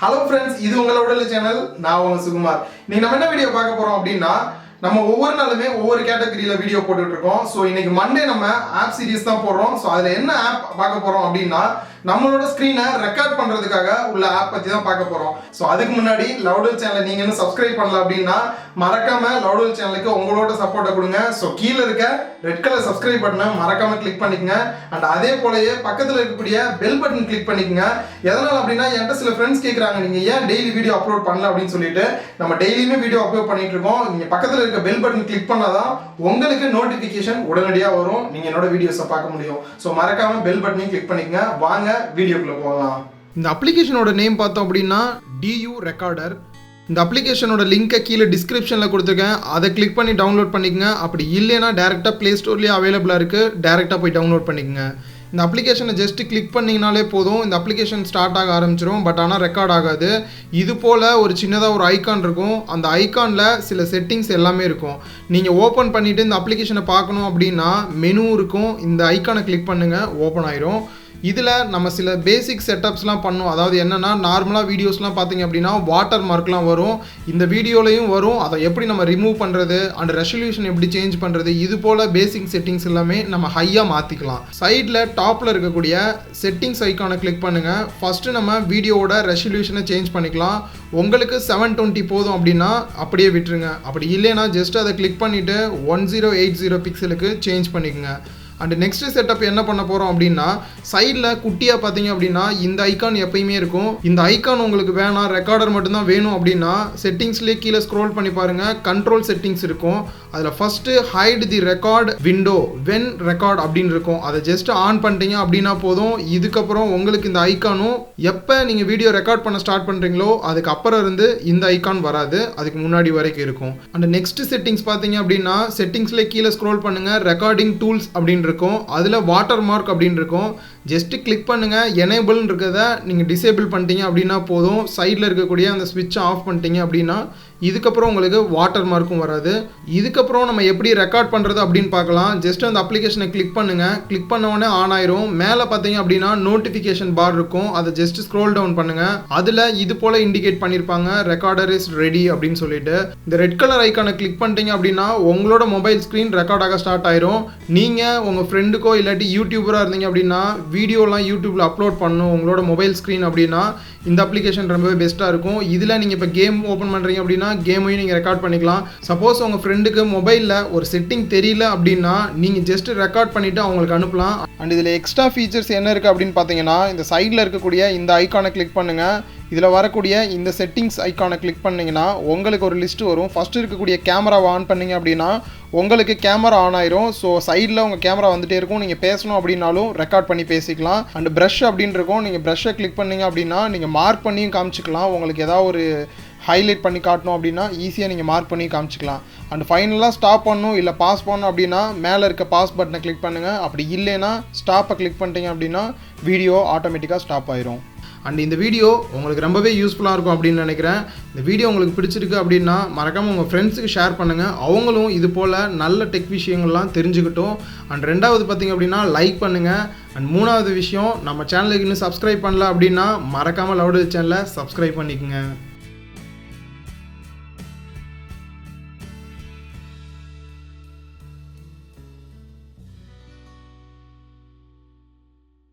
Hello friends இது உங்களோட channel நான் உங்க சுகுமார். இன்னைக்கு நம்ம என்ன வீடியோ பார்க்க போறோம் அப்படின்னா நம்ம ஒவ்வொரு நாளுமே ஒவ்வொரு கேட்டகரியில வீடியோ போட்டுட்டு இருக்கோம் ஸோ இன்னைக்கு மண்டே நம்ம ஆப் சீரிஸ் தான் போடுறோம். ஸோ அதுல என்ன ஆப் பார்க்க போறோம் அப்படின்னா நம்மளோட ஸ்க்ரீனை ரெக்கார்ட் பண்றதுக்காக உள்ள ஆப் பத்தி தான் பார்க்க போறோம். ஸோ அதுக்கு முன்னாடி லவுடல் சேனலை நீங்க இன்னும் சப்ஸ்கிரைப் பண்ணல அப்படின்னா மறக்காம லவுடல் சேனலுக்கு உங்களோட சப்போர்ட்டை கொடுங்க. ஸோ கீழே இருக்க ரெட் கலர் சப்ஸ்கிரைப் பட்டனை மறக்காம கிளிக் பண்ணிக்கங்க. அண்ட் அதே போலயே பக்கத்தில் இருக்கக்கூடிய பெல் பட்டன் கிளிக் பண்ணிக்கங்க. எதனால் அப்படின்னா என்கிட்ட சில ஃப்ரெண்ட்ஸ் கேட்குறாங்க நீங்க ஏன் டெய்லி வீடியோ அப்லோட் பண்ணல? அப்படின்னு சொல்லிட்டு நம்ம டெய்லியுமே வீடியோ அப்லோட் பண்ணிட்டு இருக்கோம். நீங்க பக்கத்தில் இருக்க பெல் பட்டன் கிளிக் பண்ணாதான் உங்களுக்கு நோட்டிபிகேஷன் உடனடியாக வரும். நீங்கள் என்னோட வீடியோஸை பார்க்க முடியும். ஸோ மறக்காம பெல் பட்டனையும் கிளிக் பண்ணிக்கங்க. வாங்க வீடியோக்குள்ளே போகலாம். இந்த அப்ளிகேஷனோட நேம் பார்த்தோம் அப்படின்னா டியூ ரெக்கார்டர் இந்த அப்ளிகேஷனோட லிங்கை கீழே டிஸ்கிரிப்ஷனில் கொடுத்துருக்கேன். அதை கிளிக் பண்ணி டவுன்லோட் பண்ணிக்கங்க. அப்படி இல்லைன்னா டேரெக்டாக ப்ளே ஸ்டோர்லேயே அவைலபிளாக இருக்குது டேரெக்டாக போய் டவுன்லோட் பண்ணிக்கங்க. இந்த அப்ளிகேஷனை ஜஸ்ட்டு கிளிக் பண்ணிங்கனாலே போதும். இந்த அப்ளிகேஷன் ஸ்டார்ட் ஆக ஆரம்பிச்சிரும். பட் ஆனால் ரெக்கார்ட் ஆகாது. இது போல் ஒரு சின்னதாக ஒரு ஐக்கான் இருக்கும். அந்த ஐக்கானில் சில செட்டிங்ஸ் எல்லாமே இருக்கும். நீங்கள் ஓப்பன் பண்ணிவிட்டு இந்த அப்ளிகேஷனை பார்க்கணும் அப்படின்னா மெனு இருக்கும். இந்த ஐக்கானை கிளிக் பண்ணுங்கள் ஓப்பன் ஆயிரும். இதில் நம்ம சில பேசிக் செட்டப்ஸ்லாம் பண்ணோம். அதாவது என்னென்னா நார்மலாக வீடியோஸ்லாம் பார்த்தீங்க அப்படின்னா வாட்டர் மார்க்லாம் வரும். இந்த வீடியோலையும் வரும். அதை எப்படி நம்ம ரிமூவ் பண்ணுறது அண்ட் ரெசல்யூஷன் எப்படி சேஞ்ச் பண்ணுறது இது போல் பேசிக் செட்டிங்ஸ் எல்லாமே நம்ம ஹையாக மாற்றிக்கலாம் சைடில் டாப்பில் இருக்கக்கூடிய செட்டிங்ஸ் ஐக்கானை கிளிக் பண்ணுங்கள் ஃபஸ்ட்டு நம்ம வீடியோவோட ரெசல்யூஷனை சேஞ்ச் பண்ணிக்கலாம். உங்களுக்கு செவன் டுவெண்ட்டி போதும் அப்படின்னா அப்படியே விட்டுருங்க. அப்படி இல்லைன்னா ஜஸ்ட் அதை கிளிக் பண்ணிவிட்டு ஒன் ஜீரோ எயிட் ஜீரோ பிக்சலுக்கு சேஞ்ச் பண்ணிக்கோங்க. அண்ட் நெக்ஸ்ட் செட்டப் என்ன பண்ண போகிறோம் அப்படின்னா சைடில் குட்டியாக பார்த்தீங்க அப்படின்னா இந்த ஐக்கான் எப்பயுமே இருக்கும். இந்த ஐக்கான் உங்களுக்கு வேணாம் ரெக்கார்டர் மட்டும்தான் வேணும் அப்படின்னா செட்டிங்ஸ்லேயே கீழே ஸ்க்ரோல் பண்ணி பாருங்கள் கண்ட்ரோல் செட்டிங்ஸ் இருக்கும். அதில் first hide the record window when record அப்படின்னு இருக்கும். அதை ஜஸ்ட் ஆன் பண்ணிட்டீங்க அப்படின்னா போதும். இதுக்கப்புறம் உங்களுக்கு இந்த ஐக்கானும் எப்போ நீங்கள் வீடியோ ரெக்கார்ட் பண்ண ஸ்டார்ட் பண்ணுறீங்களோ அதுக்கு அப்புறம் இருந்து இந்த ஐக்கான் வராது. அதுக்கு முன்னாடி வரைக்கும் இருக்கும். அண்ட் நெக்ஸ்ட் செட்டிங்ஸ் பார்த்தீங்க அப்படின்னா செட்டிங்ஸ்லேயே கீழே ஸ்க்ரோல் பண்ணுங்கள் ரெக்கார்டிங் டூல்ஸ் அப்படின்னு இருக்கும். அதில் வாட்டர் மார்க் அப்படின்னு இருக்கும். ஜஸ்ட் கிளிக் பண்ணுங்கள் எனேபிள்னு இருக்கிறத நீங்கள் டிசேபிள் பண்ணிட்டீங்க அப்படின்னா போதும். சைடில் இருக்கக்கூடிய அந்த ஸ்விட்சை ஆஃப் பண்ணிட்டீங்க அப்படின்னா இதுக்கப்புறம் உங்களுக்கு வாட்டர் மார்க்கும் வராது. இதுக்கப்புறம் நம்ம எப்படி ரெக்கார்ட் பண்ணுறது அப்படின்னு பார்க்கலாம். ஜஸ்ட் அந்த அப்ளிகேஷனை கிளிக் பண்ணுங்கள் கிளிக் பண்ண உடனே ஆன் ஆயிரும். மேலே பார்த்தீங்க அப்படின்னா நோட்டிஃபிகேஷன் பார் இருக்கும். அதை ஜஸ்ட் ஸ்க்ரோல் டவுன் பண்ணுங்கள் அதில் இது போல் இண்டிகேட் பண்ணியிருப்பாங்க ரெக்கார்டர் இஸ் ரெடி அப்படின்னு சொல்லிட்டு. இந்த ரெட் கலர் ஐக்கானை கிளிக் பண்ணிட்டீங்க அப்படின்னா உங்களோட மொபைல் ஸ்க்ரீன் ரெக்கார்ட் ஆக ஸ்டார்ட் ஆயிரும். நீங்கள் உங்கள் ஃப்ரெண்டுக்கோ இல்லாட்டி யூடியூபராக இருந்தீங்க அப்படின்னா வீடியோலாம் யூடியூப்பில் அப்லோட் பண்ணணும். உங்களோட மொபைல் ஸ்க்ரீன் அப்படின்னா இந்த அப்ளிகேஷன் ரொம்பவே பெஸ்ட்டாக இருக்கும். இதில் நீங்கள் இப்போ கேம் ஓப்பன் பண்ணுறீங்க அப்படின்னா கேமையும் நீங்கள் ரெக்கார்ட் பண்ணிக்கலாம். சப்போஸ் உங்கள் ஃப்ரெண்டுக்கு மொபைலில் ஒரு செட்டிங் தெரியல அப்படின்னா நீங்கள் ஜஸ்ட் ரெக்கார்ட் பண்ணிவிட்டு அவங்களுக்கு அனுப்பலாம். அண்ட் இதில் எக்ஸ்ட்ரா ஃபீச்சர்ஸ் என்ன இருக்குது அப்படின்னு பார்த்தீங்கன்னா இந்த சைடில் இருக்கக்கூடிய இந்த ஐக்கானை கிளிக் பண்ணுங்கள் இதில் வரக்கூடிய இந்த செட்டிங்ஸ் ஐக்கானை கிளிக் பண்ணிங்கன்னா உங்களுக்கு ஒரு லிஸ்ட் வரும். ஃபஸ்ட்டு இருக்கக்கூடிய கேமராவை ஆன் பண்ணீங்க அப்படின்னா உங்களுக்கு கேமரா ஆன் ஆயிரும். ஸோ சைடில் உங்கள் கேமரா வந்துட்டே இருக்கும். நீங்கள் பேசணும் அப்படின்னாலும் ரெக்கார்ட் பண்ணி பேசிக்கலாம். அண்ட் ப்ரஷ் அப்படின்னு இருக்கும். நீங்கள் ப்ரஷ்ஷை கிளிக் பண்ணீங்க அப்படின்னா நீங்கள் மார்க் பண்ணியும் காமிச்சிக்கலாம். உங்களுக்கு ஏதாவது ஒரு ஹைலைட் பண்ணி காட்டணும் அப்படின்னா ஈஸியாக நீங்கள் மார்க் பண்ணி காமிச்சிக்கலாம். அண்ட் ஃபைனலாக ஸ்டாப் பண்ணணும் இல்லை பாஸ் பண்ணணும் அப்படின்னா மேலே இருக்க பாஸ் பட்டனை கிளிக் பண்ணுங்கள் அப்படி இல்லைன்னா ஸ்டாப்பை கிளிக் பண்ணிட்டீங்க அப்படின்னா வீடியோ ஆட்டோமேட்டிக்காக ஸ்டாப் ஆயிரும். அண்ட் இந்த வீடியோ உங்களுக்கு ரொம்பவே யூஸ்ஃபுல்லாக இருக்கும் அப்படின்னு நினைக்கிறேன். இந்த வீடியோ உங்களுக்கு பிடிச்சிருக்கு அப்படின்னா மறக்காமல் உங்கள் ஃப்ரெண்ட்ஸுக்கு ஷேர் பண்ணுங்கள் அவங்களும் இது போல் நல்ல டெக் விஷயங்கள்லாம் தெரிஞ்சுக்கிட்டோம். அண்ட் ரெண்டாவது பார்த்திங்க அப்படின்னா லைக் பண்ணுங்கள் அண்ட் மூணாவது விஷயம் நம்ம சேனலுக்கு இன்னும் சப்ஸ்கிரைப் பண்ணல அப்படின்னா மறக்காமல் லவுடு சேனலை சப்ஸ்கிரைப் பண்ணிக்கோங்க.